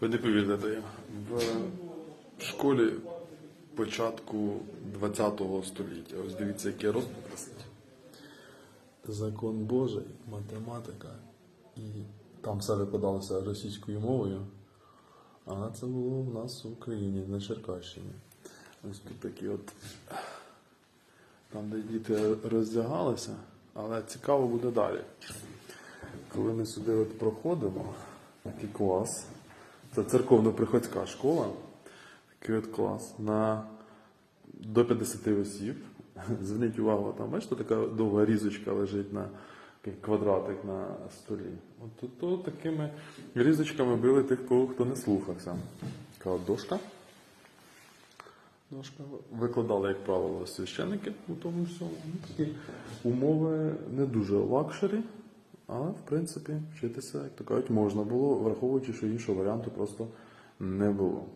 Ви не повірите. В школі початку 20-го століття. Ось дивіться, який розпит висить. Закон Божий, математика. І там все викладалося російською мовою. А це було в нас в Україні, на Черкащині. Ось тут такі от. Там, де діти роздягалися, але цікаво буде далі. Коли ми сюди от проходимо, такий клас, це церковно-приходська школа, такий от клас на до 50 осіб. Зверніть увагу, там бачите, така довга різочка лежить на квадратик на столі. От тут то такими різочками били тих, кого хто не слухався. Така дошка. Дошка. Викладали, як правило, священники у тому всьому. Ну, Такі умови не дуже лакшері, але в принципі вчитися, як то кажуть, можна було, враховуючи, що іншого варіанту просто не було.